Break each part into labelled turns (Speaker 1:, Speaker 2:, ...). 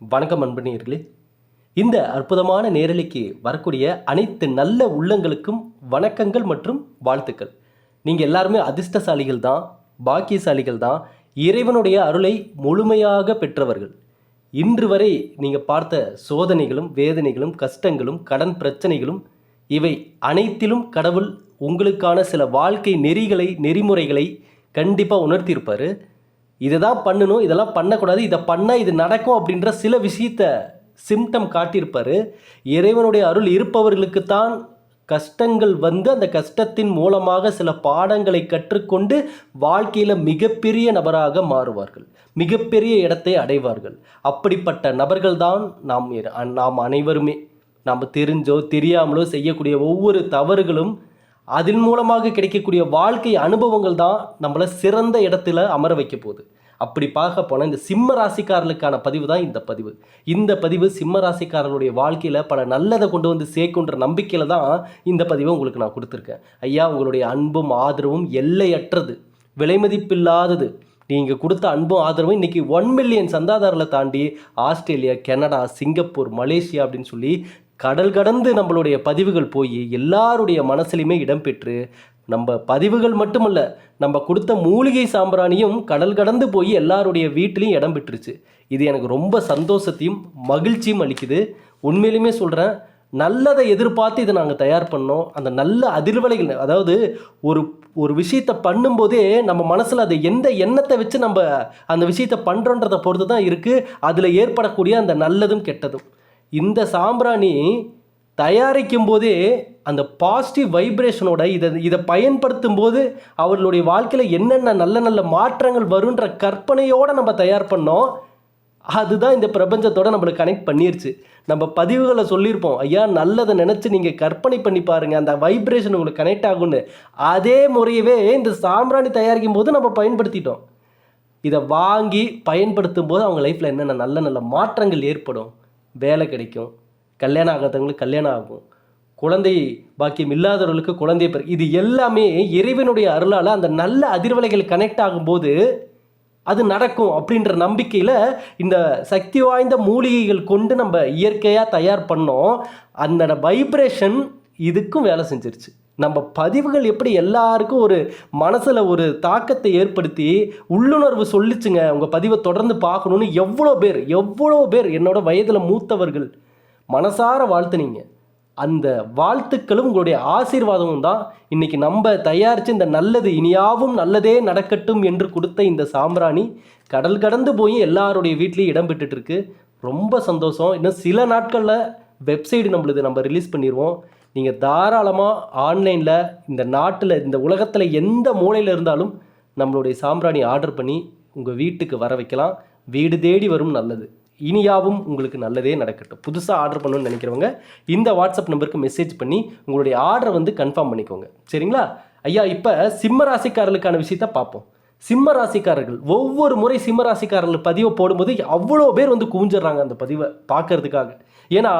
Speaker 1: வணக்கம் அன்பனீர்களே இந்த அற்புதமான நேரலைக்கு வரக்கூடிய அனைத்து நல்ல உள்ளங்களுக்கும் வணக்கங்கள் மற்றும் வாழ்த்துக்கள். நீங்கள் எல்லாருமே அதிர்ஷ்டசாலிகள் தான் பாக்கியசாலிகள் தான் இறைவனுடைய அருளை முழுமையாக பெற்றவர்கள். இன்று வரை நீங்கள் பார்த்த சோதனைகளும் வேதனைகளும் கஷ்டங்களும் கடன் பிரச்சனைகளும் இவை அனைத்திலும் கடவுள் உங்களுக்கான சில வாழ்க்கை நெறிகளை நெறிமுறைகளை கண்டிப்பாக உணர்த்தியிருப்பார். இதை தான் பண்ணணும் இதெல்லாம் பண்ணக்கூடாது இதை பண்ணால் இது நடக்கும் அப்படின்ற சில விஷயத்த சிம்டம் காட்டியிருப்பார். இறைவனுடைய அருள் இருப்பவர்களுக்குத்தான் கஷ்டங்கள் வந்து அந்த கஷ்டத்தின் மூலமாக சில பாடங்களை கற்றுக்கொண்டு வாழ்க்கையில் மிகப்பெரிய நபராக மாறுவார்கள். மிகப்பெரிய இடத்தை அடைவார்கள். அப்படிப்பட்ட நபர்கள்தான் நாம் நாம் அனைவருமே நாம் தெரிஞ்சோ தெரியாமலோ செய்யக்கூடிய ஒவ்வொரு தவறுகளும் அதன் மூலமாக கிடைக்கக்கூடிய வாழ்க்கை அனுபவங்கள் தான் நம்மளை சிறந்த இடத்துல அமர வைக்க போகுது. அப்படி பார்க்க போனால் இந்த சிம்ம ராசிக்காரர்களுக்கான பதிவு தான் இந்த பதிவு. இந்த பதிவு சிம்ம ராசிக்காரர்களுடைய வாழ்க்கையில் பல நல்லதை கொண்டு வந்து சேர்க்குன்ற நம்பிக்கையில் தான் இந்த பதிவை உங்களுக்கு நான் கொடுத்துருக்கேன். ஐயா உங்களுடைய அன்பும் ஆதரவும் எல்லையற்றது. விலைமதிப்பில்லாதது நீங்கள் கொடுத்த அன்பும் ஆதரவும் இன்றைக்கி ஒன் மில்லியன் சந்தாதாரர்களை தாண்டி ஆஸ்திரேலியா கனடா சிங்கப்பூர் மலேசியா அப்படின்னு சொல்லி கடல் கடந்து நம்மளுடைய பதிவுகள் போய் எல்லாருடைய மனசுலையுமே இடம்பெற்று நம்ம பதிவுகள் மட்டுமல்ல நம்ம கொடுத்த மூலிகை சாம்பிராணியும் கடல் கடந்து போய் எல்லாருடைய வீட்டிலையும் இடம் பெற்றுருச்சு இது எனக்கு ரொம்ப சந்தோஷத்தையும் மகிழ்ச்சியும் அளிக்குது. உண்மையிலுமே சொல்கிறேன் நல்லதை எதிர்பார்த்து இதை நாங்கள் தயார் பண்ணோம். அந்த நல்ல அதிர்வலைகள் அதாவது ஒரு ஒரு விஷயத்தை பண்ணும்போதே நம்ம மனசில் அது எந்த எண்ணத்தை வச்சு நம்ம அந்த விஷயத்தை பண்ணுறோன்றதை பொறுத்து தான் இருக்குது அதில் ஏற்படக்கூடிய அந்த நல்லதும் கெட்டதும். இந்த சாம்பிராணி தயாரிக்கும் போதே அந்த பாசிட்டிவ் வைப்ரேஷனோட இதை இதை பயன்படுத்தும் போது அவர்களுடைய வாழ்க்கையில் என்னென்ன நல்ல நல்ல மாற்றங்கள் வருன்ற கற்பனையோடு நம்ம தயார் பண்ணோம். அதுதான் இந்த பிரபஞ்சத்தோட நம்மளை கனெக்ட் பண்ணிருச்சு. நம்ம பதிவுகளை சொல்லியிருப்போம். ஐயா நல்லதை நினச்சி நீங்கள் கற்பனை பண்ணி பாருங்கள் அந்த வைப்ரேஷன் உங்களுக்கு கனெக்ட் ஆகும்னு. அதே முறையவே இந்த சாம்பிராணி தயாரிக்கும் போது நம்ம பயன்படுத்திட்டோம். இதை வாங்கி பயன்படுத்தும் போது அவங்க லைஃப்பில் என்னென்ன நல்ல நல்ல மாற்றங்கள் ஏற்படும்? வேலை கிடைக்கும். கல்யாணம் ஆகாதவங்களுக்கு கல்யாணம் ஆகும். குழந்தை பாக்கியம் இல்லாதவர்களுக்கு குழந்தை பெரு இது எல்லாமே இறைவனுடைய அருளால் அந்த நல்ல அதிர்வலைகள் கனெக்ட் ஆகும்போது அது நடக்கும் அப்படின்ற நம்பிக்கையில் இந்த சக்தி வாய்ந்த மூலிகைகள் கொண்டு நம்ம இயற்கையாக தயார் பண்ணோம். அந்த வைப்ரேஷன் இதுக்கும் வேலை செஞ்சிருச்சு. நம்ம பதிவுகள் எப்படி எல்லாருக்கும் ஒரு மனசில் ஒரு தாக்கத்தை ஏற்படுத்தி உள்ளுணர்வு சொல்லிச்சுங்க. உங்கள் பதிவை தொடர்ந்து பார்க்கணுன்னு எவ்வளோ பேர் எவ்வளோ பேர் என்னோட வயதில் மூத்தவர்கள் மனசார வாழ்த்துனீங்க. அந்த வாழ்த்துக்களும் உங்களுடைய ஆசீர்வாதமும் தான். இன்னைக்கு நம்ம தயாரித்து இந்த நல்லது இனியாவும் நல்லதே நடக்கட்டும் என்று கொடுத்த இந்த சாம்பிராணி கடல் கடந்து போய் எல்லாருடைய வீட்லேயும் இடம் பெற்றுட்டுருக்கு ரொம்ப சந்தோஷம். இன்னும் சில நாட்களில் வெப்சைடு நம்மளுது நம்ம ரிலீஸ் பண்ணிடுவோம் நீங்கள் தாராளமாக ஆன்லைனில் இந்த நாட்டில் இந்த உலகத்தில் எந்த மூலையில் இருந்தாலும் நம்மளுடைய சாம்பிராணி ஆர்டர் பண்ணி உங்கள் வீட்டுக்கு வர வைக்கலாம். வீடு தேடி வரும் நல்லது. இனியாவும் உங்களுக்கு நல்லதே நடக்கட்டும். புதுசாக ஆர்டர் பண்ணணும்னு நினைக்கிறவங்க இந்த வாட்ஸ்அப் நம்பருக்கு மெசேஜ் பண்ணி உங்களுடைய ஆர்டரை வந்து கன்ஃபார்ம் பண்ணிக்கோங்க. சரிங்களா? ஐயா இப்போ சிம்ம ராசிக்காரர்களுக்கான விஷயத்த பார்ப்போம். சிம்ம ராசிக்காரர்கள் ஒவ்வொரு முறை சிம்ம ராசிக்காரர்கள் பதிவை போடும்போது அவ்வளோ பேர் வந்து குவிஞ்சிடுறாங்க அந்த பதிவை பார்க்கறதுக்காக. ஏன்னா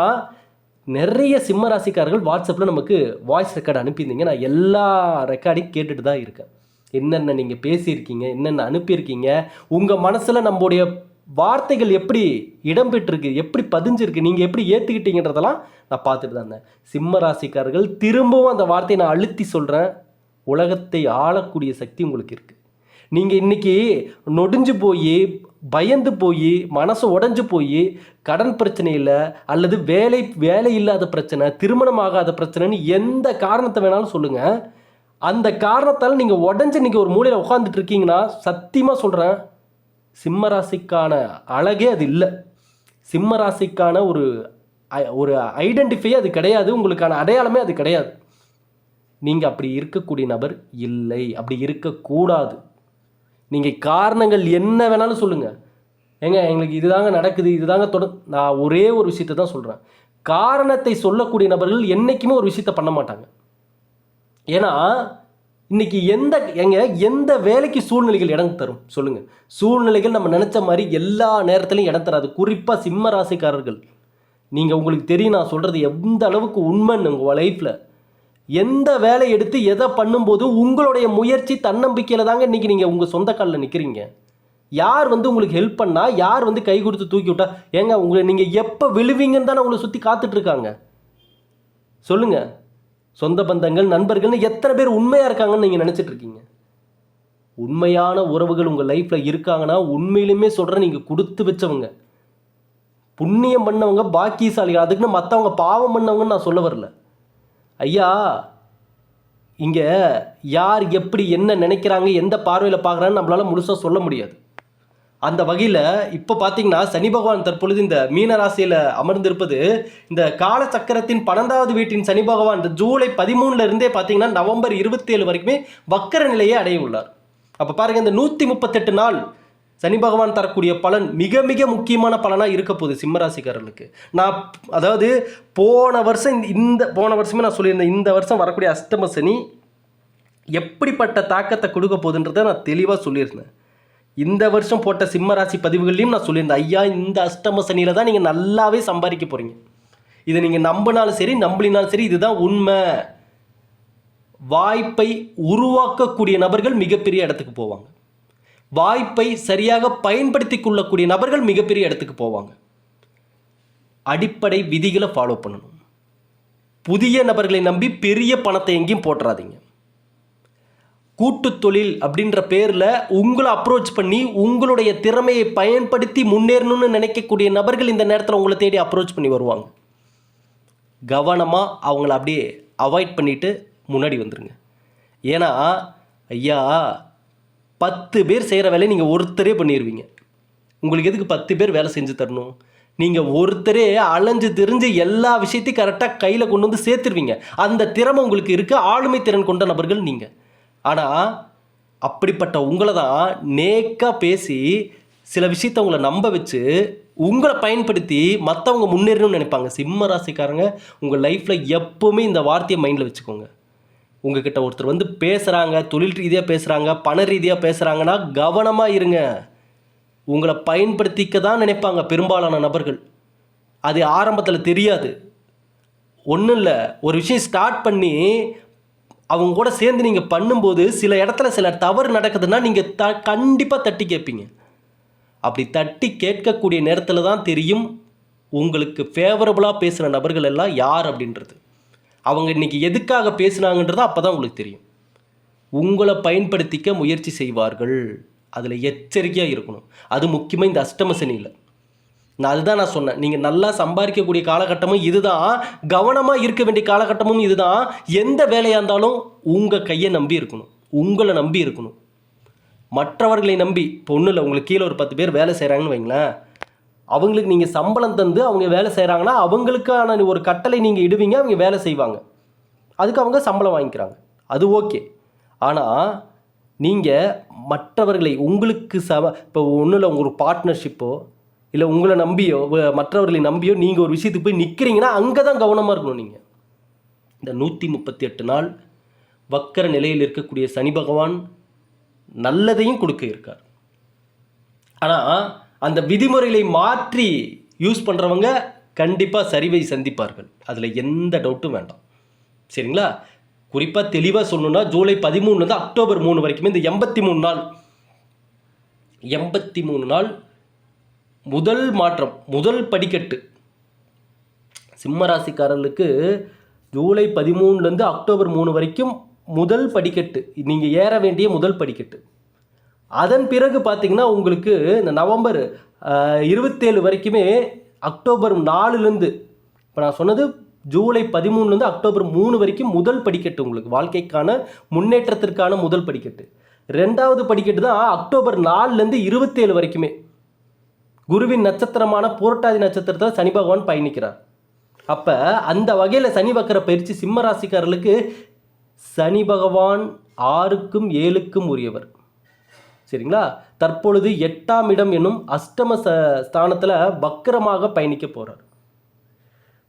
Speaker 1: நிறைய சிம்ம ராசிக்காரர்கள் வாட்ஸ்அப்பில் நமக்கு வாய்ஸ் ரெக்கார்டு அனுப்பியிருந்தீங்க. நான் எல்லா ரெக்கார்டையும் கேட்டுட்டு தான் இருக்கேன். என்னென்ன நீங்கள் பேசியிருக்கீங்க என்னென்ன அனுப்பியிருக்கீங்க உங்கள் மனசில் நம்முடைய வார்த்தைகள் எப்படி இடம்பெற்றிருக்கு எப்படி பதிஞ்சிருக்கு நீங்கள் எப்படி ஏற்றுக்கிட்டீங்கன்றதெல்லாம் நான் பார்த்துட்டு தான் இருந்தேன். சிம்ம ராசிக்காரர்கள் திரும்பவும் அந்த வார்த்தையை நான் அழுத்தி சொல்கிறேன் உலகத்தை ஆளக்கூடிய சக்தி உங்களுக்கு இருக்குது நீங்கள் இன்றைக்கி நொடிஞ்சு போய் பயந்து போய் மனசு உடஞ்சு போய் கடன் பிரச்சனையில் அல்லது வேலை வேலை இல்லாத பிரச்சனை திருமணம் ஆகாத பிரச்சனைன்னு எந்த காரணத்தை வேணாலும் சொல்லுங்கள் அந்த காரணத்தால் நீங்கள் உடஞ்சு இன்னைக்கு ஒரு மூலையில் உட்காந்துட்டு இருக்கீங்கன்னா சத்தியமாக சொல்கிறேன் சிம்மராசிக்கான அழகே அது இல்லை. சிம்ம ராசிக்கான ஒரு ஐ- ஒரு ஐடென்டிஃபை அது கிடையாது உங்களுக்கான அடையாளமே அது கிடையாது. நீங்கள் அப்படி இருக்கக்கூடிய நபர் இல்லை. அப்படி இருக்கக்கூடாது. நீங்கள் காரணங்கள் என்ன வேணாலும் சொல்லுங்கள் ஏங்க எங்களுக்கு இதுதாங்க நடக்குது இதுதாங்க தொட நான் ஒரே ஒரு விஷயத்தை தான் சொல்கிறேன் காரணத்தை சொல்லக்கூடிய நபர்கள் என்றைக்குமே ஒரு விஷயத்தை பண்ண மாட்டாங்க. ஏன்னா இன்றைக்கி எந்த எங்க எந்த வேலைக்கு சூழ்நிலைகள் இடம் தரும்? சொல்லுங்கள் சூழ்நிலைகள் நம்ம நினச்ச மாதிரி எல்லா நேரத்துலையும் இடம் தராது. குறிப்பாக சிம்ம ராசிக்காரர்கள். நீங்கள் உங்களுக்கு தெரியும் நான் சொல்கிறது எந்த அளவுக்கு உண்மைன்னு உங்கள் லைஃப்பில் எந்த வேலை எடுத்து எதை பண்ணும்போது உங்களுடைய முயற்சி தன்னம்பிக்கையில் தாங்க இன்னைக்கு நீங்கள் உங்கள் சொந்த காலில் நிற்கிறீங்க யார் வந்து உங்களுக்கு ஹெல்ப் பண்ணா யார் வந்து கை கொடுத்து தூக்கி விட்டா ஏங்க உங்களை நீங்கள் எப்போ விழுவீங்கன்னு தானே உங்களை சுற்றி காத்துட்ருக்காங்க சொல்லுங்கள் சொந்த பந்தங்கள் நண்பர்கள்னு எத்தனை பேர் உண்மையாக இருக்காங்கன்னு நீங்கள் நினச்சிட்ருக்கீங்க உண்மையான உறவுகள் உங்கள் லைஃப்பில் இருக்காங்கன்னா உண்மையிலுமே சொல்கிறேன் நீங்கள் கொடுத்து வச்சவங்க. புண்ணியம் பண்ணவங்க பாக்கியசாலிகள் அதுக்குன்னு மற்றவங்க பாவம் பண்ணவங்கன்னு நான் சொல்ல வரல. ஐயா இங்கே யார் எப்படி என்ன நினைக்கிறாங்க எந்த பார்வையில் பார்க்குறான்னு நம்மளால் முழுசாக சொல்ல முடியாது. அந்த வகையில் இப்போ பார்த்தீங்கன்னா சனி பகவான் தற்பொழுது இந்த மீன ராசியில் அமர்ந்திருப்பது இந்த கால சக்கரத்தின் பன்னெண்டாவது வீட்டின் சனி பகவான் இந்த ஜூலை பதிமூணுல இருந்தே பார்த்தீங்கன்னா நவம்பர் இருபத்தேழு வரைக்குமே வக்கர நிலையை அடைய உள்ளார். அப்போ பாருங்கள் இந்த நூற்றி முப்பத்தெட்டு நாள் சனி பகவான் தரக்கூடிய பலன் மிக மிக முக்கியமான பலனாக இருக்க போகுது சிம்மராசிக்காரர்களுக்கு. நான் அதாவது போன வருஷம் இந்த- இந்த போன வருஷமே நான் சொல்லியிருந்தேன் இந்த வருஷம் வரக்கூடிய அஷ்டம சனி எப்படிப்பட்ட தாக்கத்தை கொடுக்க போகுதுன்றதை நான் தெளிவாக சொல்லியிருந்தேன். இந்த வருஷம் போட்ட சிம்மராசி பதிவுகள்லையும் நான் சொல்லியிருந்தேன் ஐயா இந்த அஷ்டம சனியில் தான் நீங்கள் நல்லாவே சம்பாதிக்க போகிறீங்க இதை நீங்கள் நம்பினாலும் சரி நம்பலினாலும் சரி இதுதான் உண்மை. வாய்ப்பை உருவாக்கக்கூடிய நபர்கள் மிகப்பெரிய இடத்துக்கு போவாங்க. வாய்ப்பை சரியாக பயன்படுத்தி கொள்ளக்கூடிய நபர்கள் மிகப்பெரிய இடத்துக்கு போவாங்க. அடிப்படை விதிகளை ஃபாலோ பண்ணணும். புதிய நபர்களை நம்பி பெரிய பணத்தை எங்கேயும் போட்டுறாதீங்க. கூட்டு தொழில் அப்படின்ற பேரில் உங்களை அப்ரோச் பண்ணி உங்களுடைய திறமையை பயன்படுத்தி முன்னேறணும்னு நினைக்கக்கூடிய நபர்கள் இந்த நேரத்தில் உங்களை தேடி அப்ரோச் பண்ணி வருவாங்க. கவனமாக அவங்கள அப்படியே அவாய்ட் பண்ணிவிட்டு முன்னாடி வந்துடுங்க ஏன்னா ஐயா பத்து பேர் செய்கிற வேலையை நீங்கள் ஒருத்தரே பண்ணிடுவீங்க உங்களுக்கு எதுக்கு பத்து பேர் வேலை செஞ்சு தரணும்? நீங்கள் ஒருத்தரே அலைஞ்சு தெரிஞ்சு எல்லா விஷயத்தையும் கரெக்டாக கையில் கொண்டு வந்து சேர்த்துருவீங்க. அந்த திறமை உங்களுக்கு இருக்குது ஆளுமை திறன் கொண்ட நபர்கள் நீங்கள் ஆனால் அப்படிப்பட்ட உங்களை தான் நேக்காக பேசி சில விஷயத்த உங்களை நம்ப வச்சு உங்களை பயன்படுத்தி மற்றவங்க முன்னேறணும்னு நினைப்பாங்க. சிம்ம ராசிக்காரங்க உங்கள் லைஃப்பில் எப்போவுமே இந்த வார்த்தையை மைண்டில் வச்சுக்கோங்க. உங்ககிட்ட ஒருத்தர் வந்து பேசுகிறாங்க தொழில் ரீதியாக பேசுகிறாங்க பண ரீதியாக பேசுகிறாங்கன்னா கவனமாக இருங்க. உங்களை பயன்படுத்திக்க தான் நினைப்பாங்க பெரும்பாலான நபர்கள். அது ஆரம்பத்தில் தெரியாது. ஒன்றும் இல்லை. ஒரு விஷயம் ஸ்டார்ட் பண்ணி அவங்க கூட சேர்ந்து நீங்கள் பண்ணும்போது சில இடத்துல சில தவறு நடக்குதுன்னா நீங்கள் த கண்டிப்பாக தட்டி கேட்பீங்க. அப்படி தட்டி கேட்கக்கூடிய நேரத்தில் தான் தெரியும் உங்களுக்கு ஃபேவரபுளாக பேசுகிற நபர்கள் எல்லாம் யார் அப்படின்றது. அவங்க இன்னைக்கு எதுக்காக பேசுனாங்கன்றது அப்போ தான் உங்களுக்கு தெரியும். உங்களை பயன்படுத்திக்க முயற்சி செய்வார்கள். அதில் எச்சரிக்கையாக இருக்கணும். அது முக்கியமாக இந்த அஷ்டம சனியில். நான் அதுதான் நான் சொன்னேன். நீங்கள் நல்லா சம்பாதிக்கக்கூடிய காலகட்டமும் இதுதான். கவனமாக இருக்க வேண்டிய காலகட்டமும் இதுதான். எந்த வேலையாக இருந்தாலும் உங்கள் கையை நம்பி இருக்கணும். உங்களை நம்பி இருக்கணும். மற்றவர்களை நம்பி இப்போ ஒன்றும் இல்லை உங்களுக்கு கீழே ஒரு பத்து பேர் வேலை செய்கிறாங்கன்னு வைங்களேன். அவங்களுக்கு நீங்கள் சம்பளம் தந்து அவங்க வேலை செய்கிறாங்கன்னா அவங்களுக்கான ஒரு கட்டளை நீங்கள் இடுவீங்க அவங்க வேலை செய்வாங்க. அதுக்கு அவங்க சம்பளம் வாங்கிக்கிறாங்க. அது ஓகே. ஆனால் நீங்கள் மற்றவர்களை உங்களுக்கு சம இப்போ ஒன்றும் இல்லை உங்கள் ஒரு பார்ட்னர்ஷிப்போ இல்லை உங்களை நம்பியோ மற்றவர்களை நம்பியோ நீங்கள் ஒரு விஷயத்துக்கு போய் நிற்கிறீங்கன்னா அங்கே தான் கவனமாக இருக்கணும் நீங்கள் இந்த நூற்றி முப்பத்தி எட்டு நாள் வக்கர நிலையில் இருக்கக்கூடிய சனி பகவான் நல்லதையும் கொடுக்க இருக்கார். ஆனால் அந்த விதிமுறைகளை மாற்றி யூஸ் பண்ணுறவங்க கண்டிப்பாக சரிவை சந்திப்பார்கள். அதில் எந்த டவுட்டும் வேண்டாம். சரிங்களா? குறிப்பாக தெளிவாக சொல்லணும்னா ஜூலை பதிமூணுலேருந்து அக்டோபர் மூணு வரைக்குமே இந்த எண்பத்தி மூணு நாள். எண்பத்தி மூணு நாள் முதல் மாற்றம் முதல் படிக்கட்டு. சிம்மராசிக்காரர்களுக்கு ஜூலை பதிமூணுலேருந்து அக்டோபர் மூணு வரைக்கும் முதல் படிக்கட்டு. நீங்கள் ஏற வேண்டிய முதல் படிக்கட்டு. அதன் பிறகு பார்த்தீங்கன்னா உங்களுக்கு இந்த நவம்பர் இருபத்தேழு வரைக்குமே அக்டோபர் நாலுலேருந்து இப்போ நான் சொன்னது ஜூலை பதிமூணுலேருந்து அக்டோபர் மூணு வரைக்கும் முதல் படிக்கட்டு உங்களுக்கு வாழ்க்கைக்கான முன்னேற்றத்திற்கான முதல் படிக்கட்டு. ரெண்டாவது படிக்கட்டு தான் அக்டோபர் நாலுலேருந்து இருபத்தேழு வரைக்குமே. குருவின் நட்சத்திரமான பூரட்டாதி நட்சத்திரத்தில் சனி பகவான் பயணிக்கிறார். அப்போ அந்த வகையில் சனி வக்கர பயிற்சி சிம்ம ராசிக்காரர்களுக்கு சனி பகவான் ஆறுக்கும் ஏழுக்கும் உரியவர். சரிங்களா? தற்பொழுது எட்டாம் இடம் என்னும் அஷ்டம ச ஸ்தானத்தில் வக்கரமாக பயணிக்க போகிறார்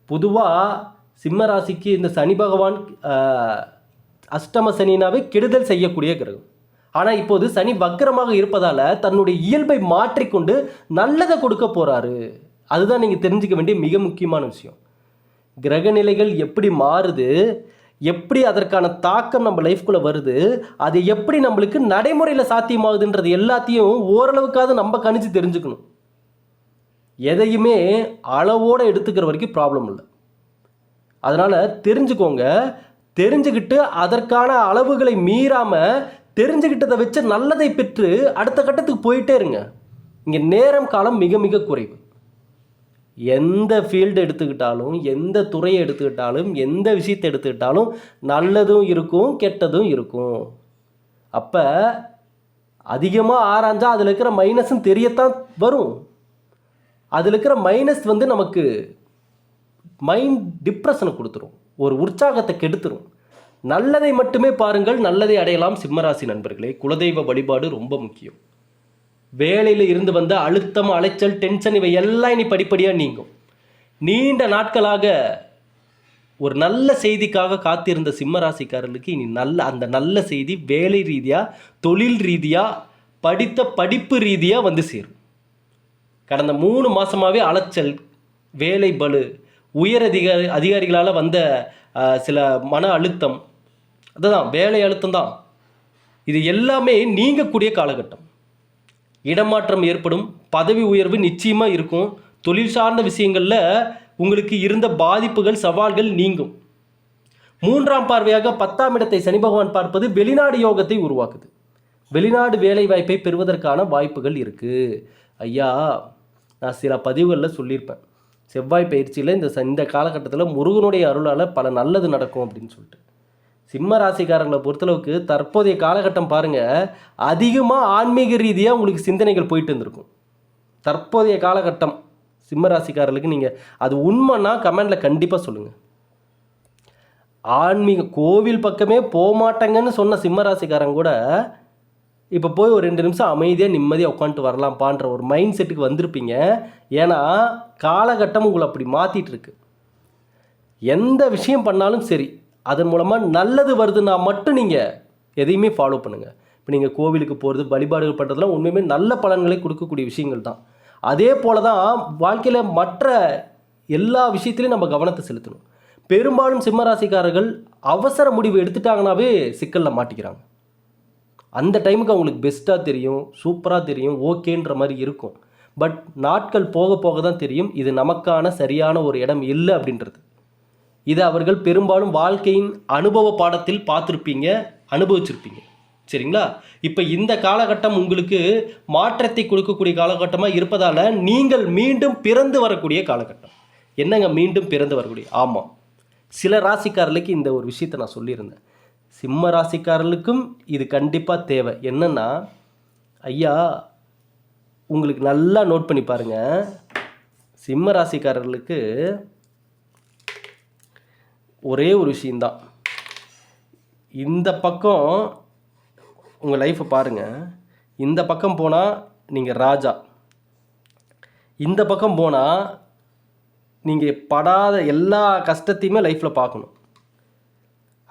Speaker 1: பொதுவாக சிம்ம ராசிக்கு இந்த சனி பகவான் அஷ்டம சனினாவே கெடுதல் செய்யக்கூடிய கிரகம். ஆனால் இப்போது சனி வக்கரமாக இருப்பதால் தன்னுடைய இயல்பை மாற்றிக்கொண்டு நல்லதை கொடுக்க போகிறாரு அதுதான் நீங்கள் தெரிஞ்சுக்க வேண்டிய மிக முக்கியமான விஷயம். கிரக நிலைகள் எப்படி மாறுது? எப்படி அதற்கான தாக்கம் நம்ம லைஃப்குள்ளே வருது அது எப்படி நம்மளுக்கு நடைமுறையில் சாத்தியமாகுதுன்றது எல்லாத்தையும் ஓரளவுக்காவது நம்ம கணிச்சு தெரிஞ்சுக்கணும். எதையுமே அளவோடு எடுத்துக்கிற வரைக்கும் ப்ராப்ளம் இல்லை. அதனால் தெரிஞ்சுக்கோங்க தெரிஞ்சுக்கிட்டு அதற்கான அளவுகளை மீறாமல் தெரிஞ்சுக்கிட்டதை வச்சு நல்லதை பெற்று அடுத்த கட்டத்துக்கு போயிட்டே இருங்க. இங்கே நேரம் காலம் மிக மிக குறைவு. எந்த ஃபீல்டு எடுத்துக்கிட்டாலும் எந்த துறையை எடுத்துக்கிட்டாலும் எந்த விஷயத்தை எடுத்துக்கிட்டாலும் நல்லதும் இருக்கும் கெட்டதும் இருக்கும். அப்போ அதிகமாக ஆராய்ஞ்சால் அதில் இருக்கிற மைனஸும் தெரியத்தான் வரும். அதில் இருக்கிற மைனஸ் வந்து நமக்கு மைண்ட் டிப்ரெஷனை கொடுத்துரும். ஒரு உற்சாகத்தை கெடுத்துரும். நல்லதை மட்டுமே பாருங்கள் நல்லதை அடையலாம் சிம்மராசி நண்பர்களே. குலதெய்வ வழிபாடு ரொம்ப முக்கியம். வேலையில் இருந்து வந்த அழுத்தம் அலைச்சல் டென்ஷன் இவை எல்லாம் இனி படிப்படியாக நீங்கும். நீண்ட நாட்களாக ஒரு நல்ல செய்திக்காக காத்திருந்த சிம்மராசிக்காரர்களுக்கு இனி நல்ல அந்த நல்ல செய்தி வேலை ரீதியாக தொழில் ரீதியாக படித்த படிப்பு ரீதியாக வந்து சேரும். கடந்த மூணு மாதமாகவே அலைச்சல் வேலை பலு உயர் அதிகாரி அதிகாரிகளால் வந்த சில மன அழுத்தம் அதுதான் வேலை அழுத்தம் தான். இது எல்லாமே நீங்கக்கூடிய காலகட்டம். இடமாற்றம் ஏற்படும் பதவி உயர்வு நிச்சயமாக இருக்கும். தொழில் சார்ந்த விஷயங்களில் உங்களுக்கு இருந்த பாதிப்புகள் சவால்கள் நீங்கும். மூன்றாம் பார்வையாக பத்தாம் இடத்தை சனி பகவான் பார்ப்பது வெளிநாடு யோகத்தை உருவாக்குது. வெளிநாடு வேலை வாய்ப்பை பெறுவதற்கான வாய்ப்புகள் இருக்குது ஐயா நான் சில பதிவுகளில் சொல்லியிருப்பேன். செவ்வாய் பயிற்சியில் இந்த ச- இந்த காலகட்டத்தில் முருகனுடைய அருளால் பல நல்லது நடக்கும் அப்படின்னு சொல்லிட்டு. சிம்ம ராசிக்காரங்களை பொறுத்தளவுக்கு தற்போதைய காலகட்டம் பாருங்கள் அதிகமாக ஆன்மீக ரீதியாக உங்களுக்கு சிந்தனைகள் போயிட்டு இருந்திருக்கும். தற்போதைய காலகட்டம் சிம்ம ராசிக்காரர்களுக்கு நீங்கள் அது உண்மைன்னா கமெண்டில் கண்டிப்பாக சொல்லுங்கள் ஆன்மீக கோவில் பக்கமே போகமாட்டேங்கன்னு சொன்ன சிம்ம ராசிக்காரன் கூட இப்போ போய் ஒரு ரெண்டு நிமிஷம் அமைதியாக நிம்மதியாக உட்காந்துட்டு வரலாம்ப்பான்ற ஒரு மைண்ட் செட்டுக்கு வந்திருப்பீங்க. ஏன்னா காலகட்டம் உங்களை அப்படி மாற்றிட்டு இருக்கு. எந்த விஷயம் பண்ணாலும் சரி அதன் மூலமாக நல்லது வருதுன்னா மட்டும் நீங்கள் எதையுமே ஃபாலோ பண்ணுங்கள் இப்போ நீங்கள் கோவிலுக்கு போகிறது வழிபாடுகள் பண்ணுறதுலாம் உண்மையுமே நல்ல பலன்களை கொடுக்கக்கூடிய விஷயங்கள் தான். அதே போல தான் வாழ்க்கையில் மற்ற எல்லா விஷயத்துலையும் நம்ம கவனத்தை செலுத்தணும். பெரும்பாலும் சிம்மராசிக்காரர்கள் அவசர முடிவு எடுத்துட்டாங்கனாவே சிக்கலில் மாட்டிக்கிறாங்க. அந்த டைமுக்கு அவங்களுக்கு பெஸ்ட்டாக தெரியும் சூப்பராக தெரியும் ஓகேன்ற மாதிரி இருக்கும். பட் நாட்கள் போக போக தான் தெரியும் இது நமக்கான சரியான ஒரு இடம் இல்லை அப்படின்றது. இது அவர்கள் பெரும்பாலும் வாழ்க்கையின் அனுபவ பாடத்தில் பார்த்துருப்பீங்க அனுபவிச்சிருப்பீங்க. சரிங்களா? இப்போ இந்த காலகட்டம் உங்களுக்கு மாற்றத்தை கொடுக்கக்கூடிய காலகட்டமாக இருப்பதால் நீங்கள் மீண்டும் பிறந்து வரக்கூடிய காலகட்டம். என்னங்க மீண்டும் பிறந்து வரக்கூடிய? ஆமாம் சில ராசிக்காரர்களுக்கு இந்த ஒரு விஷயத்தை நான் சொல்லியிருந்தேன். சிம்ம ராசிக்காரர்களுக்கும் இது கண்டிப்பாக தேவை. என்னென்னா ஐயா உங்களுக்கு நல்லா நோட் பண்ணி பாருங்கள் சிம்ம ராசிக்காரர்களுக்கு ஒரே ஒரு விஷயந்தான் இந்த பக்கம் உங்கள் லைஃப்பை பாருங்கள் இந்த பக்கம் போனால் நீங்கள் ராஜா. இந்த பக்கம் போனால் நீங்கள் படாத எல்லா கஷ்டத்தையுமே லைஃப்பில் பார்க்கணும்.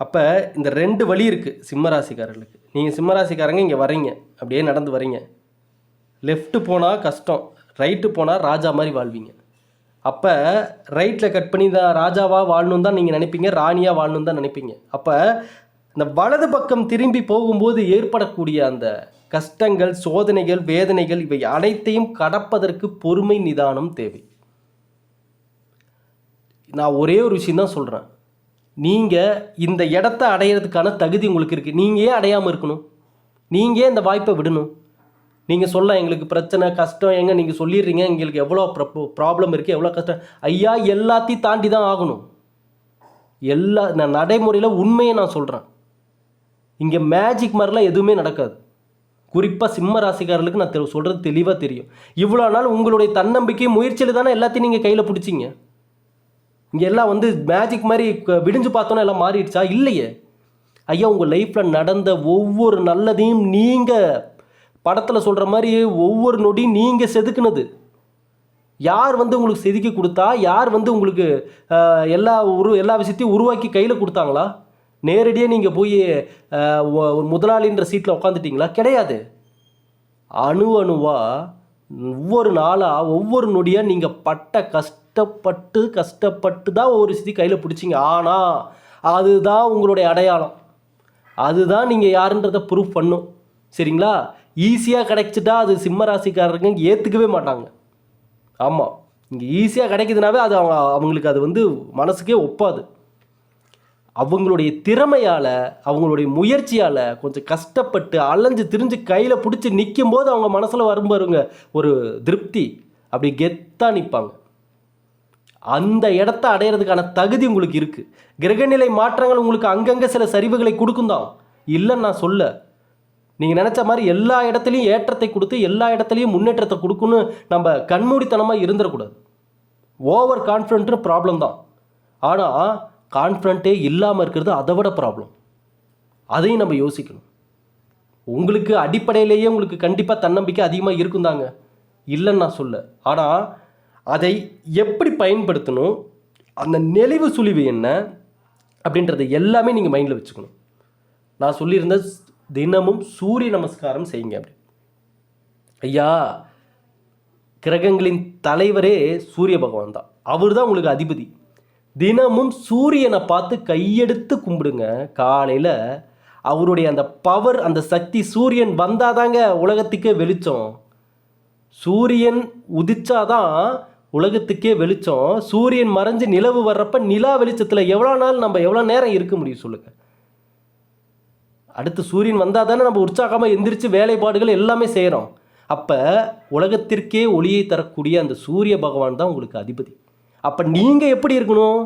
Speaker 1: அப்போ இந்த ரெண்டு வழி இருக்குது சிம்மராசிக்காரர்களுக்கு. நீங்கள் சிம்மராசிக்காரங்க இங்கே வரீங்க அப்படியே நடந்து வரீங்க லெஃப்ட்டு போனால் கஷ்டம் ரைட்டு போனால் ராஜா மாதிரி வாழ்வீங்க. அப்போ ரைட்டில் கட் பண்ணி தான் ராஜாவாக வாழணும் தான் நீங்கள் நினைப்பீங்க ராணியாக வாழணும் தான் நினைப்பீங்க. அப்போ இந்த வலது பக்கம் திரும்பி போகும்போது ஏற்படக்கூடிய அந்த கஷ்டங்கள் சோதனைகள் வேதனைகள் இவை அனைத்தையும் கடப்பதற்கு பொறுமை நிதானம் தேவை. நான் ஒரே ஒரு விஷயம் தான் சொல்கிறேன் நீங்கள் இந்த இடத்த அடையிறதுக்கான தகுதி உங்களுக்கு இருக்குது நீங்கள் ஏன் அடையாமல் இருக்கணும்? நீங்கள் இந்த வாய்ப்பை விடணும்? நீங்கள் சொல்ல எங்களுக்கு பிரச்சனை கஷ்டம் எங்கே நீங்கள் சொல்லிடுறீங்க எங்களுக்கு எவ்வளோ ப்ராப்ளம் இருக்குது எவ்வளோ கஷ்டம். ஐயா எல்லாத்தையும் தாண்டி தான் ஆகணும். எல்லா நான் நடைமுறையில் உண்மையை நான் சொல்கிறேன் இங்கே மேஜிக் மாதிரிலாம் எதுவுமே நடக்காது. குறிப்பாக சிம்ம ராசிக்காரர்களுக்கு நான் தெ- சொல்கிறது தெளிவாக தெரியும். இவ்வளோ நாள் உங்களுடைய தன்னம்பிக்கை முயற்சியில் தானே எல்லாத்தையும் நீங்கள் கையில் பிடிச்சிங்க. இங்கே எல்லாம் வந்து மேஜிக் மாதிரி க- விடிஞ்சு பார்த்தோன்னா எல்லாம் மாறிடுச்சா? இல்லையே. ஐயா உங்கள் லைஃப்பில் நடந்த ஒவ்வொரு நல்லதையும் நீங்கள் படத்தில் சொல்கிற மாதிரி ஒவ்வொரு நொடியும் நீங்கள் செதுக்குனது. யார் வந்து உங்களுக்கு செதுக்கி கொடுத்தா யார் வந்து உங்களுக்கு எல்லா உரு எல்லா விஷயத்தையும் உருவாக்கி கையில் கொடுத்தாங்களா? நேரடியாக நீங்கள் போய் ஒரு முதலாளின்ற சீட்டில் உட்காந்துட்டிங்களா கிடையாது. அணு அணுவாக ஒவ்வொரு நாளாக ஒவ்வொரு நொடியாக நீங்கள் பட்ட கஷ்டப்பட்டு கஷ்டப்பட்டு தான் ஒவ்வொரு விஷயத்தையும் கையில் பிடிச்சிங்க. ஆனால் அதுதான் உங்களுடைய அடையாளம். அதுதான் நீங்கள் யாருன்றதை ப்ரூஃப் பண்ணும். சரிங்களா? ஈஸியாக கிடைச்சிட்டா அது சிம்ம ராசிக்காரங்க ஏற்றுக்கவே மாட்டாங்க. ஆமாம் இங்கே ஈஸியாக கிடைக்குதுனாவே அது அவங்க அவங்களுக்கு அது வந்து மனசுக்கே ஒப்பாது. அவங்களுடைய திறமையால் அவங்களுடைய முயற்சியால் கொஞ்சம் கஷ்டப்பட்டு அலைஞ்சு திரிஞ்சு கையில் பிடிச்சி நிற்கும் போது அவங்க மனசில் வரும் பாருங்க ஒரு திருப்தி. அப்படி கெத்தாக நிற்பாங்க அந்த இடத்த அடையிறதுக்கான தகுதி உங்களுக்கு இருக்குது கிரகநிலை மாற்றங்கள் உங்களுக்கு அங்கங்கே சில சரிவுகளை கொடுக்கும் தான். இல்லைன்னு நான் சொல்ல. நீங்கள் நினச்ச மாதிரி எல்லா இடத்துலையும் ஏற்றத்தை கொடுத்து எல்லா இடத்துலையும் முன்னேற்றத்தை கொடுக்குன்னு நம்ம கண்மூடித்தனமாக இருந்துடக்கூடாது. ஓவர் கான்ஃபிடென்ட்னு ப்ராப்ளம் தான். ஆனால் கான்ஃபிடென்ட்டே இல்லாமல் இருக்கிறது அதை விட ப்ராப்ளம் அதையும் நம்ம யோசிக்கணும். உங்களுக்கு அடிப்படையிலேயே உங்களுக்கு கண்டிப்பாக தன்னம்பிக்கை அதிகமாக இருக்கும் தாங்க. இல்லைன்னு நான் சொல்ல. ஆனால் அதை எப்படி பயன்படுத்தணும்? அந்த நெளிவு சுழிவு என்ன? அப்படின்றத எல்லாமே நீங்கள் மைண்டில் வச்சுக்கணும். நான் சொல்லியிருந்த தினமும் சூரிய நமஸ்காரம் செய்யுங்க அப்படி. ஐயா கிரகங்களின் தலைவரே சூரிய பகவான் தான். அவர் தான் உங்களுக்கு அதிபதி. தினமும் சூரியனை பார்த்து கையெடுத்து கும்பிடுங்க. காலையில் அவருடைய அந்த பவர் அந்த சக்தி சூரியன் வந்தாதாங்க உலகத்துக்கே வெளிச்சம். சூரியன் உதிச்சாதான் உலகத்துக்கே வெளிச்சம். சூரியன் மறைஞ்சு நிலவு வர்றப்ப நிலா வெளிச்சத்தில் எவ்வளோ நாள் நம்ம எவ்வளோ நேரம் இருக்க முடியும் சொல்லுங்கள் அடுத்து சூரியன் வந்தால் தானே நம்ம உற்சாகமாக எந்திரிச்சு வேலைப்பாடுகள் எல்லாமே செய்கிறோம் அப்போ உலகத்திற்கே ஒளியை தரக்கூடிய அந்த சூரிய பகவான் தான் உங்களுக்கு அதிபதி. அப்போ நீங்கள் எப்படி இருக்கணும்?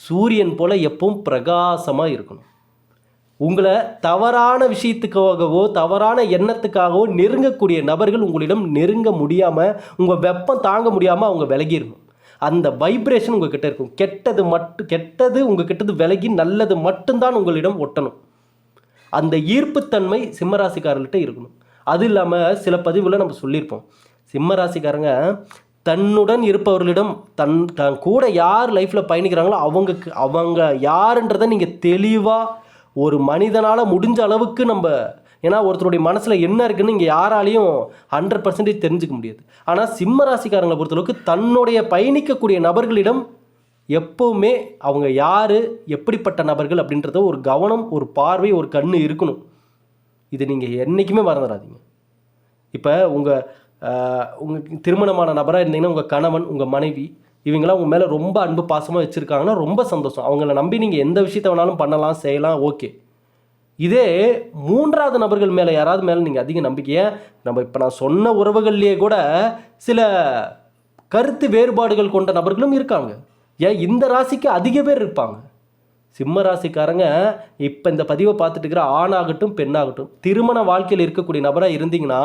Speaker 1: சூரியன் போல் எப்பவும் பிரகாசமாக இருக்கணும். உங்களை தவறான விஷயத்துக்காகவோ தவறான எண்ணத்துக்காகவோ நெருங்கக்கூடிய நபர்கள் உங்களிடம் நெருங்க முடியாமல் உங்கள் வெப்பம் தாங்க முடியாமல் அவங்க விலகிடணும். அந்த வைப்ரேஷன் உங்கள் கிட்டே இருக்கும். கெட்டது மட்டும் கெட்டது உங்கள் கிட்டது விலகி நல்லது மட்டும்தான் உங்களிடம் ஒட்டணும். அந்த ஈர்ப்புத்தன்மை சிம்மராசிக்காரர்கிட்ட இருக்கணும். அது இல்லாமல் சில பதிவில் நம்ம சொல்லியிருப்போம். சிம்மராசிக்காரங்க தன்னுடன் இருப்பவர்களிடம் தன் தன் கூட யார் லைஃப்பில் பயணிக்கிறாங்களோ அவங்க அவங்க யாருன்றதை நீங்கள் தெளிவாக ஒரு மனிதனால் முடிஞ்ச அளவுக்கு நம்ம ஏன்னா ஒருத்தருடைய மனசில் என்ன இருக்குன்னு இங்கே யாராலையும் ஹண்ட்ரட் பர்சன்டேஜ் தெரிஞ்சுக்க முடியாது. ஆனால் சிம்ம ராசிக்காரங்களை பொறுத்தளவுக்கு தன்னுடைய பயணிக்கக்கூடிய நபர்களிடம் எப்போவுமே அவங்க யார் எப்படிப்பட்ட நபர்கள் அப்படின்றத ஒரு கவனம் ஒரு பார்வை ஒரு கண் இருக்கணும். இது நீங்கள் என்றைக்குமே மறந்துடாதீங்க இப்போ உங்கள் உங்கள் திருமணமான நபராக இருந்தீங்கன்னா உங்கள் கணவன் உங்கள் மனைவி இவங்களாம் உங்கள் மேலே ரொம்ப அன்பு பாசமாக வச்சுருக்காங்கன்னா ரொம்ப சந்தோஷம். அவங்கள நம்பி நீங்கள் எந்த விஷயத்த வேணாலும் பண்ணலாம் செய்யலாம் ஓகே. இதே மூன்றாவது நபர்கள் மேலே யாராவது மேலே நீங்கள் அதிக நம்பிக்கையை நம்ம இப்போ நான் சொன்ன உறவுகள்லேயே கூட சில கருத்து வேறுபாடுகள் கொண்ட நபர்களும் இருக்காங்க. ஏன் இந்த ராசிக்கு அதிக பேர் இருப்பாங்க? சிம்ம ராசிக்காரங்க இப்போ இந்த பதிவை பார்த்துட்டு இருக்கிற ஆணாகட்டும் பெண்ணாகட்டும் திருமண வாழ்க்கையில் இருக்கக்கூடிய நபராக இருந்தீங்கன்னா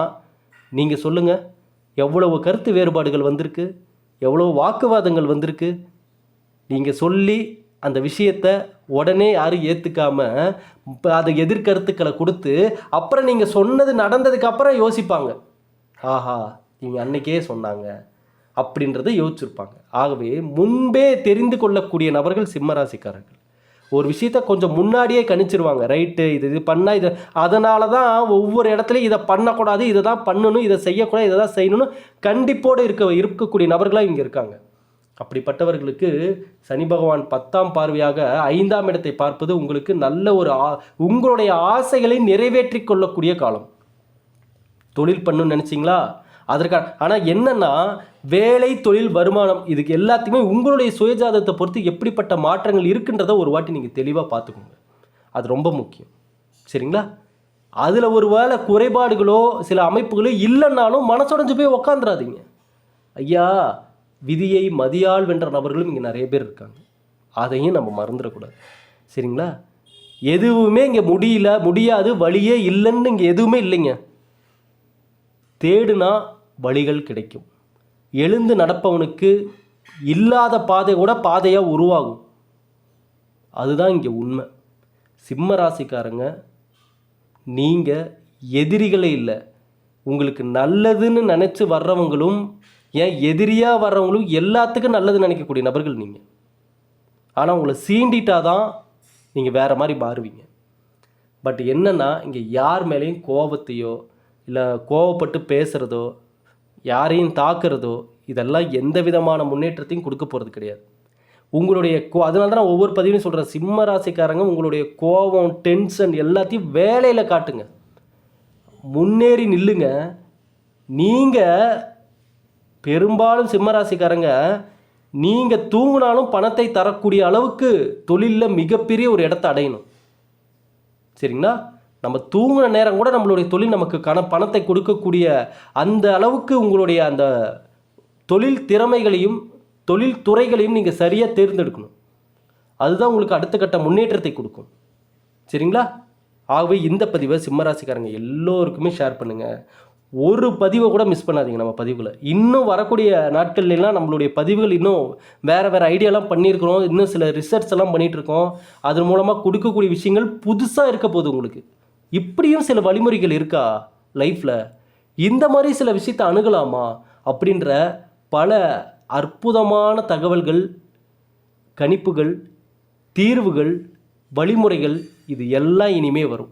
Speaker 1: நீங்கள் சொல்லுங்கள் எவ்வளவு கருத்து வேறுபாடுகள் வந்திருக்கு? எவ்வளோ வாக்குவாதங்கள் வந்திருக்கு? நீங்கள் சொல்லி அந்த விஷயத்த உடனே யாரும் ஏற்றுக்காம இப்போ அதை எதிர்கருத்துக்களை கொடுத்து அப்புறம் நீங்கள் சொன்னது நடந்ததுக்கு அப்புறம் யோசிப்பாங்க. ஆஹா நீங்கள் அன்னைக்கே சொன்னாங்க. அப்படின்றத யோசிச்சிருப்பாங்க. ஆகவே முன்பே தெரிந்து கொள்ளக்கூடிய நபர்கள் சிம்மராசிக்காரர்கள். ஒரு விஷயத்த கொஞ்சம் முன்னாடியே கணிச்சிருவாங்க. ரைட்டு இது இது பண்ணால் இதை அதனால தான் ஒவ்வொரு இடத்துலையும் இதை பண்ணக்கூடாது இதை தான் பண்ணணும் இதை செய்யக்கூடாது இதை தான் செய்யணும்னு கண்டிப்போடு இருக்க இருக்கக்கூடிய நபர்களாக இங்கே இருக்காங்க. அப்படிப்பட்டவர்களுக்கு சனி பகவான் பத்தாம் பார்வையாக ஐந்தாம் இடத்தை பார்ப்பது உங்களுக்கு நல்ல ஒரு ஆ உங்களுடைய ஆசைகளை நிறைவேற்றி கொள்ளக்கூடிய காலம். தொழில் பண்ணணும்னு நினச்சிங்களா? அதற்கான ஆனால் என்னென்னா வேலை தொழில் வருமானம் இதுக்கு எல்லாத்தையுமே உங்களுடைய சுயஜாதத்தை பொறுத்து எப்படிப்பட்ட மாற்றங்கள் இருக்குன்றதை ஒரு வாட்டி நீங்கள் தெளிவாக பார்த்துக்கோங்க அது ரொம்ப முக்கியம். சரிங்களா? அதில் ஒரு வேளை குறைபாடுகளோ சில அமைப்புகளோ இல்லைன்னாலும் மனசுடைஞ்சு போய் உக்காந்துடாதீங்க ஐயா விதியை மதியால் வென்ற நபர்களும் இங்கே நிறைய பேர் இருக்காங்க. அதையும் நம்ம மறந்துடக்கூடாது. சரிங்களா? எதுவுமே இங்கே முடியல முடியாது வழியே இல்லைன்னு இங்கே எதுவுமே இல்லைங்க. தேடுனா வழிகள் கிடைக்கும். எழுந்து நடப்பவனுக்கு இல்லாத பாதை கூட பாதையாக உருவாகும். அதுதான் இங்கே உண்மை. சிம்ம ராசிக்காரங்க நீங்கள் எதிரிகளே இல்லை. உங்களுக்கு நல்லதுன்னு நினச்சி வர்றவங்களும் ஏன் எதிரியாக வர்றவங்களும் எல்லாத்துக்கும் நல்லது நினைக்கக்கூடிய நபர்கள் நீங்கள் ஆனால் உங்களை சீண்டிட்டாதான் நீங்கள் வேறு மாதிரி மாறுவீங்க. பட் என்னென்னா இங்கே யார் மேலேயும் கோபத்தையோ இல்லை கோவப்பட்டு பேசுகிறதோ யாரையும் தாக்குறதோ இதெல்லாம் எந்த விதமான முன்னேற்றத்தையும் கொடுக்க போகிறது கிடையாது. உங்களுடைய கோ அதனால தான் நான் ஒவ்வொரு பதிவையும் சொல்கிறேன் சிம்ம ராசிக்காரங்க உங்களுடைய கோபம் டென்ஷன் எல்லாத்தையும் வேலையில் காட்டுங்க. முன்னேறி நில்லுங்க. நீங்கள் பெரும்பாலும் சிம்மராசிக்காரங்க நீங்கள் தூங்கினாலும் பணத்தை தரக்கூடிய அளவுக்கு தொழிலில் மிகப்பெரிய ஒரு இடத்த அடையணும். சரிங்களா? நம்ம தூங்கின நேரம் கூட நம்மளுடைய தொழில் நமக்கு கண பணத்தை கொடுக்கக்கூடிய அந்த அளவுக்கு உங்களுடைய அந்த தொழில் திறமைகளையும் தொழில் துறைகளையும் நீங்கள் சரியாக தேர்ந்தெடுக்கணும். அதுதான் உங்களுக்கு அடுத்த கட்ட முன்னேற்றத்தை கொடுக்கும். சரிங்களா? ஆகவே இந்த பதிவை சிம்மராசிக்காரங்க எல்லோருக்குமே ஷேர் பண்ணுங்கள் ஒரு பதிவை கூட மிஸ் பண்ணாதீங்க நம்ம பதிவில் இன்னும் வரக்கூடிய நாட்கள்லாம் நம்மளுடைய பதிவுகள் இன்னும் வேறு வேறு ஐடியாலாம் பண்ணியிருக்கிறோம். இன்னும் சில ரிசர்ச் எல்லாம் பண்ணிகிட்ருக்கோம் அது அதன் மூலமாக கொடுக்கக்கூடிய விஷயங்கள் புதுசாக இருக்க போகுது உங்களுக்கு. இப்படியும் சில வழிமுறைகள் இருக்கா லைஃப்பில் இந்த மாதிரி சில விஷயத்தை அணுகலாமா? அப்படின்ற பல அற்புதமான தகவல்கள் கணிப்புகள் தீர்வுகள் வழிமுறைகள் இது எல்லாம் இனிமே வரும்.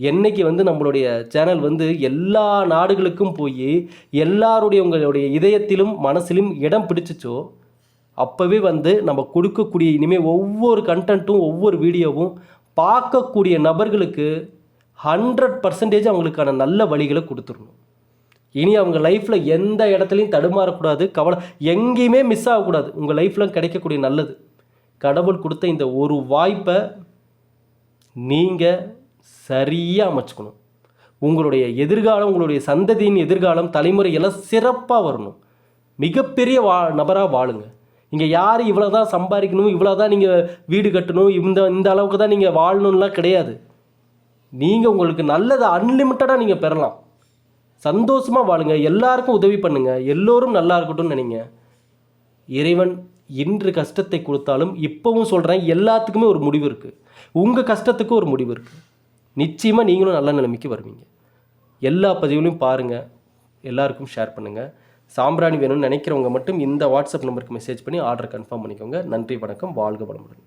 Speaker 1: என்னைக்கு வந்து நம்மளுடைய சேனல் வந்து எல்லா நாடுகளுக்கும் போய் எல்லாருடைய உங்களுடைய இதயத்திலும் மனசிலும் இடம் பிடிச்சிச்சோ அப்போவே வந்து நம்ம கொடுக்கக்கூடிய இனிமேல் ஒவ்வொரு கண்டென்ட்டும் ஒவ்வொரு வீடியோவும் பார்க்கக்கூடிய நபர்களுக்கு ஹண்ட்ரட் பர்சன்டேஜ் அவங்களுக்கான நல்ல வழிகளை கொடுத்துடணும். இனி அவங்க லைஃப்பில் எந்த இடத்துலையும் தடுமாறக்கூடாது கவலை எங்கேயுமே மிஸ் ஆகக்கூடாது. உங்கள் லைஃப்பில் கிடைக்கக்கூடிய நல்லது. கடவுள் கொடுத்த இந்த ஒரு வாய்ப்பை நீங்கள் சரியாக அமைச்சுக்கணும். உங்களுடைய எதிர்காலம் உங்களுடைய சந்ததியின் எதிர்காலம் தலைமுறை எல்லாம் சிறப்பாக வரணும். மிகப்பெரிய வா நபராக வாழுங்க. இங்கே யார் இவ்வளோ தான் சம்பாதிக்கணும் இவ்வளோ தான் நீங்கள் வீடு கட்டணும் இந்த இந்த அளவுக்கு தான் நீங்கள் வாழணும்லாம் கிடையாது. நீங்கள் உங்களுக்கு நல்லதை அன்லிமிட்டடாக நீங்கள் பெறலாம். சந்தோஷமாக வாழுங்க எல்லாருக்கும் உதவி பண்ணுங்க எல்லோரும் நல்லா இருக்கட்டும்னு நினைங்க. இறைவன் இன்று கஷ்டத்தை கொடுத்தாலும் இப்போவும் சொல்கிறேன் எல்லாத்துக்குமே ஒரு முடிவு இருக்குது உங்கள் கஷ்டத்துக்கு ஒரு முடிவு இருக்குது நிச்சயமாக நீங்களும் நல்ல நிலைமைக்கு வருவீங்க. எல்லா பதிவுலையும் பாருங்கள் எல்லாருக்கும் ஷேர் பண்ணுங்கள் சாம்பிராணி வேணும்னு நினைக்கிறவங்க மட்டும் இந்த வாட்ஸ்அப் நம்பருக்கு மெசேஜ் பண்ணி ஆர்டர் கன்ஃபார்ம் பண்ணிக்கோங்க. நன்றி வணக்கம் வாழ்க வளமுடன்.